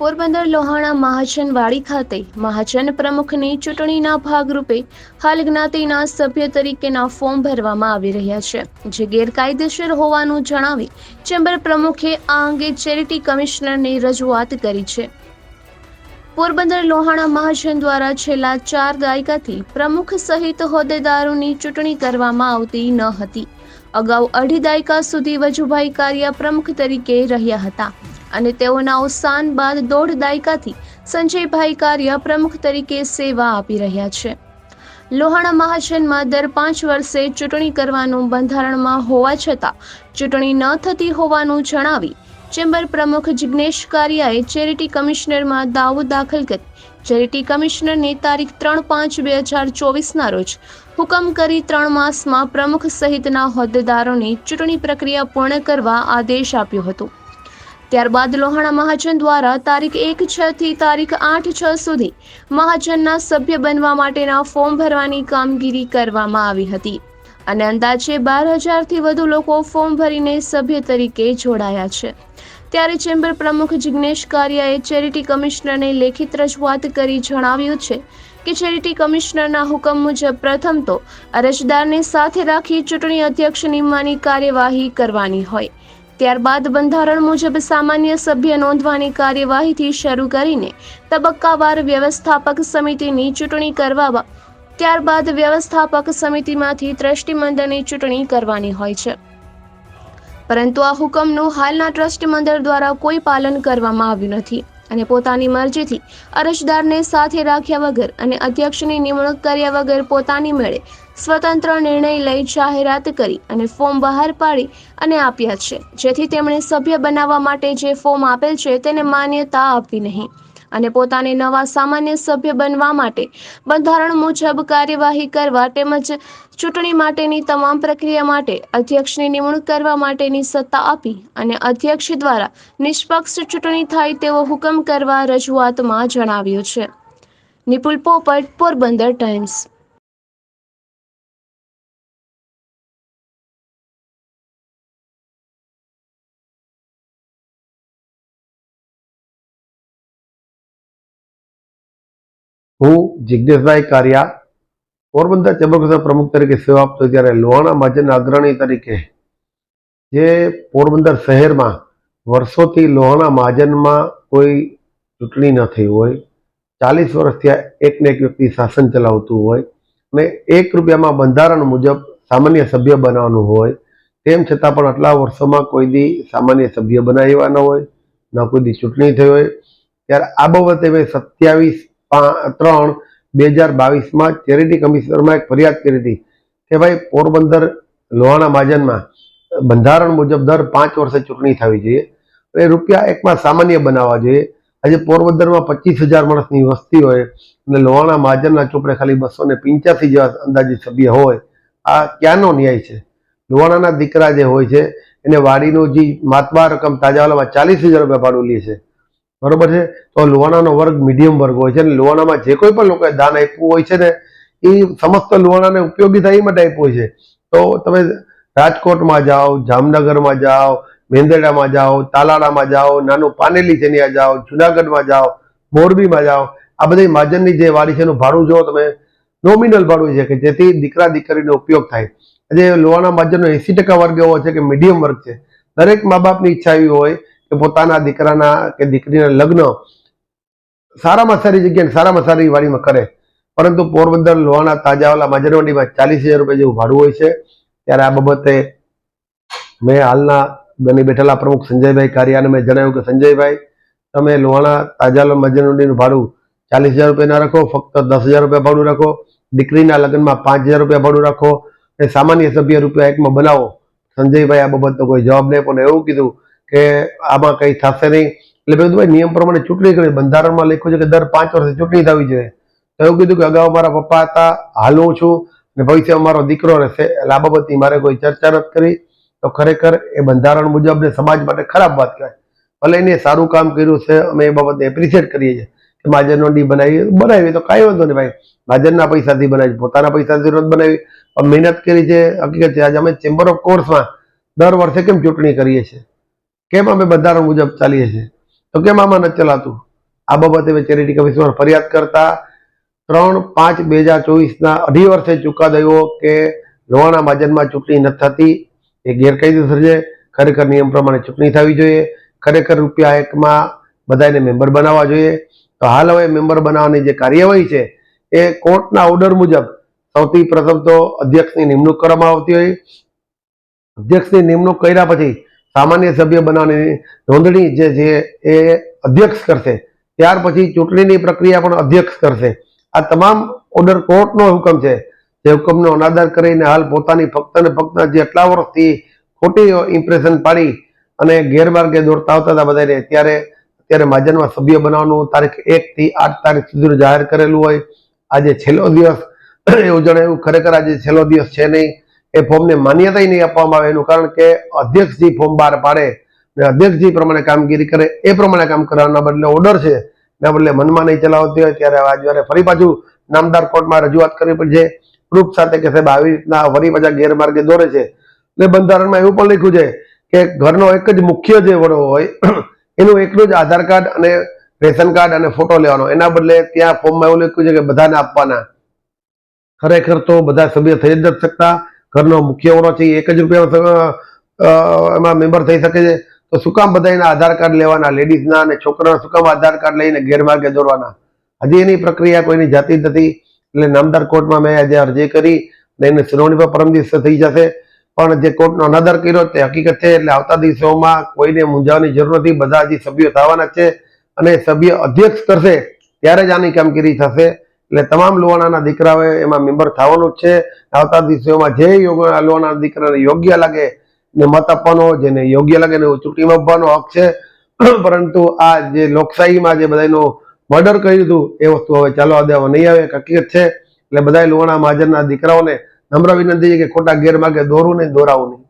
પોરબંદર લોહાણા મહાજનવાડી ખાતે મહાજન પ્રમુખની ચૂંટણીના ભાગરૂપે હાલ જ્ઞાતિના સભ્ય તરીકેના ફોર્મ ભરવામાં આવી રહ્યા છે. જે ગેરકાયદેસર હોવાનું જણાવી ચેમ્બર પ્રમુખે આ અંગે ચેરિટી કમિશનરની રજૂઆત કરી છે. પોરબંદર લોહાણા મહાજન દ્વારા છેલ્લા ચાર દાયકાથી પ્રમુખ સહિત હોદ્દેદારોની ચૂંટણી કરવામાં આવતી ન હતી. અગાઉ અઢી દાયકા સુધી વજુભાઈ કારિયા પ્રમુખ તરીકે રહ્યા હતા. અને તેઓના અવસાન બાદ દોઢ દાયકાથી સંજયભાઈ કાર્ય પ્રમુખ તરીકે સેવા આપી રહ્યા છે. લોહાણા મહાજનમાં દર પાંચ વર્ષે ચૂંટણી કરવાનું બંધારણમાં હોવા છતાં ચૂંટણી ન થતી હોવાનું જણાવી ચેમ્બર પ્રમુખ જિગ્નેશ કારિયાએ ચેરિટી કમિશનરમાં દાવો દાખલ કરી. ચેરિટી કમિશનરને તારીખ ત્રણ પાંચ બે હજાર ચોવીસના રોજ હુકમ કરી ત્રણ માસમાં પ્રમુખ સહિતના હોદ્દેદારોની ચૂંટણી પ્રક્રિયા પૂર્ણ કરવા આદેશ આપ્યો હતો. ત્યારબાદ લોહાણા મહાજન દ્વારા તારીખ એક છ થી તારીખ આઠ છ સુધી મહાજનના સભ્ય બનવા માટેના ફોર્મ ભરવાની કામગીરી કરવામાં આવી હતી. અને અંદાજે બાર હજારથી વધુ લોકો ફોર્મ ભરીને સભ્ય તરીકે જોડાયા છે. ત્યારે ચેમ્બર પ્રમુખ જિગ્નેશ કારિયાએ ચેરિટી કમિશનરને લેખિત રજૂઆત કરી જણાવ્યું છે કે ચેરિટી કમિશનરના હુકમ મુજબ પ્રથમ તો અરજદારને સાથે રાખી ચૂંટણી અધ્યક્ષ નિમવાની કાર્યવાહી કરવાની હોય. ત્યારબાદ બંધારણ મુજબ સામાન્ય સભ્ય નોંધવાની કાર્યવાહીથી શરૂ કરીને તબક્કાવાર વ્યવસ્થાપક સમિતિની ચૂંટણી કરવા ત્યારબાદ વ્યવસ્થાપક સમિતિમાંથી ટ્રસ્ટીમંડળની ચૂંટણી કરવાની હોય છે. પરંતુ આ હુકમનું હાલના ટ્રસ્ટી મંડળ દ્વારા કોઈ પાલન કરવામાં આવ્યું નથી. અને પોતાની મરજીથી અરજદારને સાથે રાખ્યા વગર અને અધ્યક્ષની નિમણૂક કર્યા વગર પોતાની મેળે સ્વતંત્ર નિર્ણય લઈ જાહેરાત કરી અને ફોર્મ બહાર પાડી અને આપ્યા છે. જેથી તેમણે સભ્ય બનાવવા માટે જે ફોર્મ આપેલ છે તેને માન્યતા આપવી નહીં. અને પોતાને નવા સામાન્ય સભ્ય બનવા માટે બંધારણ મુજબ કાર્યવાહી કરવા તેમજ ચૂંટણી માટેની તમામ પ્રક્રિયા માટે અધ્યક્ષની નિમણૂક કરવા માટેની સત્તા આપી અને અધ્યક્ષ દ્વારા નિષ્પક્ષ ચૂંટણી થાય તેવો હુકમ કરવા રજૂઆતમાં જણાવ્યું છે. નિપુલ પોપટ, પોરબંદર ટાઈમ્સ. હું જિજ્ઞેશભાઈ કારિયા, પોરબંદર ચેમ્બર પ્રમુખ તરીકે સેવા આપતો ત્યારે લોહાણા મહાજન અગ્રણી તરીકે જે પોરબંદર શહેરમાં વર્ષોથી લોહાણા મહાજનમાં કોઈ ચૂંટણી ન થઈ હોય, ચાલીસ વર્ષથી એક ને એક વ્યક્તિ શાસન ચલાવતું હોય અને એક રૂપિયામાં બંધારણ મુજબ સામાન્ય સભ્ય બનાવવાનું હોય, તેમ છતાં પણ આટલા વર્ષોમાં કોઈ દી સામાન્ય સભ્ય બનાવ્યા ન હોય, ન કોઈ દી ચૂંટણી થઈ હોય. ત્યારે આ બાબતે મેં સત્યાવીસ ત્રણ બે હજાર બાવીસમાં ચેરિટી કમિશનરમાં એક ફરિયાદ કરી હતી કે ભાઈ, પોરબંદર લોહાણા મહાજનમાં બંધારણ મુજબ દર પાંચ વર્ષે ચૂંટણી થવી જોઈએ. એ રૂપિયા એકમાં સામાન્ય બનાવવા જોઈએ. આજે પોરબંદરમાં પચીસ હજાર માણસની વસ્તી હોય અને લોહાણા મહાજનના ચોપડે ખાલી બસો ને પિંચ્યાસી જેવા અંદાજિત સભ્ય હોય, આ ક્યાંનો ન્યાય છે? લોહાણાના દીકરા જે હોય છે, એને વાડીનો જે માતબાર રકમ તાજાવાલામાં ચાલીસ હજાર રૂપિયા ભાડું લે છે. બરોબર છે? તો લોહાણાનો વર્ગ મીડિયમ વર્ગ હોય છે અને લુહાણામાં જે કોઈ પણ લોકોએ દાન આપ્યું હોય છે ને, એ સમસ્ત લોહાણાને ઉપયોગી થાય એ માટે આપ્યું હોય છે. તો તમે રાજકોટમાં જાઓ, જામનગરમાં જાઓ, મેંદરડામાં જાઓ, તાલાળામાં જાઓ, નાનું પાનેલી છે ત્યાં જાઓ, જુનાગઢમાં જાઓ, મોરબીમાં જાઓ, આ બધી માજનની જે વાડી છે એનું ભાડું જો તમે. નોમિનલ ભાડું છે કે જેથી દીકરા દીકરીનો ઉપયોગ થાય. આજે લોહાણા માજનનો એસી ટકા વર્ગ એવો છે કે મીડિયમ વર્ગ છે. દરેક મા બાપની ઈચ્છા એવી હોય કે પોતાના દીકરાના કે દીકરીના લગ્ન સારામાં સારી જગ્યાએ સારામાં સારી વાડીમાં કરે. પરંતુ પોરબંદર લોહાણા તાજાવાલા માજરવંડીમાં ચાલીસ હજાર રૂપિયા જેવું ભાડું હોય છે. ત્યારે આ બાબતે મેં હાલના બની બેઠેલા પ્રમુખ સંજયભાઈ કારિયાને મેં જણાવ્યું કે સંજયભાઈ, તમે લોહાણા તાજાવાલા માજરવાડીનું ભાડું ચાલીસ હજાર રૂપિયા ના રાખો, ફક્ત દસ હજાર રૂપિયા ભાડું રાખો, દીકરીના લગ્નમાં પાંચ હજાર રૂપિયા ભાડું રાખો એ સામાન્ય સભ્ય રૂપિયા એકમાં બનાવો. સંજયભાઈ આ બાબતનો કોઈ જવાબ નહીં પણ એવું કીધું કે આમાં કંઈ થશે નહીં. એટલે મેં ભાઈ, નિયમ પ્રમાણે ચૂંટણી કરી. બંધારણમાં લખ્યું છે કે દર પાંચ વર્ષે ચૂંટણી થવી જોઈએ તો એવું કીધું કે અગાઉ મારા પપ્પા હતા, હાલ હું છું અને ભવિષ્યમાં મારો દીકરો રહેશે. એટલે આ બાબતની મારે કોઈ ચર્ચા નથી કરી. તો ખરેખર એ બંધારણ મુજબ ને સમાજ માટે ખરાબ વાત કહેવાય. ભલે એને સારું કામ કર્યું છે, અમે એ બાબતને એપ્રિશિએટ કરીએ છીએ કે માજરનો ડી બનાવી બનાવી તો કાંઈ વાંધો નહીં ભાઈ. માજરના પૈસાથી બનાવી, પોતાના પૈસાથી નથી બનાવી. પણ મહેનત કરી છે, હકીકત છે, આજે અમે ચેમ્બર ઓફ કોર્સમાં દર વર્ષે કેમ ચૂંટણી કરીએ છીએ? કેમ અમે બંધારણ મુજબ ચાલીએ છીએ? તો કેમ આમાં નથી ચલાતું? આ બાબતે ચેરિટી કમિશનર ફરિયાદ કરતા ત્રણ પાંચ બે હજાર ચોવીસના અઢી વર્ષે ચુકાદો આવ્યો કે લોહાણા માજનમાં ચૂંટણી નથી થતી. એ ગેરકાયદેસર છે. ખરેખર નિયમ પ્રમાણે ચૂંટણી થવી જોઈએ. ખરેખર રૂપિયા એકમાં બધાને મેમ્બર બનાવવા જોઈએ. તો હાલ હવે મેમ્બર બનાવવાની જે કાર્યવાહી છે, એ કોર્ટના ઓર્ડર મુજબ સૌથી પ્રથમ તો અધ્યક્ષની નિમણૂક કરવામાં આવતી હોય. અધ્યક્ષની નિમણૂક કર્યા પછી સામાન્ય સભ્ય બનાવવાની નોંધણી જે છે એ અધ્યક્ષ કરશે. ત્યાર પછી ચૂંટણીની પ્રક્રિયા પણ અધ્યક્ષ કરશે. આ તમામ ઓર્ડર કોર્ટનો હુકમ છે. જે હુકમનો અનાદર કરીને હાલ પોતાની ફક્ત ને ફક્ત જે એટલા વર્ષથી ખોટી ઇમ્પ્રેશન પાડી અને ગેરમાર્ગે દોરતા આવતા હતા બધાને, ત્યારે અત્યારે મહાજનમાં સભ્ય બનાવવાનું તારીખ એકથી આઠ તારીખ સુધી જાહેર કરેલું હોય. આજે છેલ્લો દિવસ. એવું જણાવ્યું ખરેખર આજે છેલ્લો દિવસ છે નહીં. એ ફોર્મને માન્યતા નહીં આપવામાં આવે એનું કારણ કે અધ્યક્ષજી ફોર્મ બહાર પાડે ને અધ્યક્ષજી પ્રમાણે કામગીરી કરે, એ પ્રમાણે કામ કરવાના બદલે ઓર્ડર છે, એના બદલે મનમાં નહીં ચલાવતી હોય ત્યારે આજે ફરી પાછું નામદાર કોર્ટમાં રજૂઆત કરવી પડશે. પ્રૂફ સાથે કે સાહેબ આવી રીતના ફરી પાછા ગેરમાર્ગે દોરે છે. એટલે બંધારણમાં એવું પણ લખ્યું છે કે ઘરનો એક જ મુખ્ય જે વડો હોય, એનું એકલું જ આધાર કાર્ડ અને રેશન કાર્ડ અને ફોટો લેવાનો. એના બદલે ત્યાં ફોર્મમાં એવું લખ્યું છે કે બધાને આપવાના. ખરેખર તો બધા સભ્ય થઈ જ નથી શકતા. ઘરનો મુખ્ય વડો છે એક જ રૂપિયા એમાં મેમ્બર થઈ શકે છે. તો શું કામ બધા એના આધાર કાર્ડ લેવાના? લેડીઝના અને છોકરાના શું કામ આધાર કાર્ડ લઈને ગેરમાર્ગે દોરવાના? હજી એની પ્રક્રિયા કોઈની જાતી નથી. એટલે નામદાર કોર્ટમાં મેં આજે અરજી કરી અને એની સુનાવણી પર પરમ દિવસે થઈ જશે. પણ જે કોર્ટનો અનાદર કર્યો તે હકીકત છે. એટલે આવતા દિવસોમાં કોઈને મૂંઝાવાની જરૂર નથી. બધા હજી સભ્યો થવાના છે. અને સભ્ય અધ્યક્ષ કરશે ત્યારે જ આની કામગીરી થશે. એટલે તમામ લોહાણાના દીકરાઓએ એમાં મેમ્બર થવાનું છે. આવતા દિવસોમાં જે લોહાણા દીકરાને યોગ્ય લાગે ને મત આપવાનો, જેને યોગ્ય લાગે ને ચૂંટણીમાં આપવાનો હક છે. પરંતુ આ જે લોકશાહીમાં જે બધાનું મર્ડર કર્યું હતું એ વસ્તુ હવે ચાલો દેવા નહીં આવે, હકીકત છે. એટલે બધા લોહાણા મહાજનના દીકરાઓને નમ્ર વિનંતી છે કે ખોટા ગેરમાર્ગે દોરવું નહીં, દોરાવું નહીં.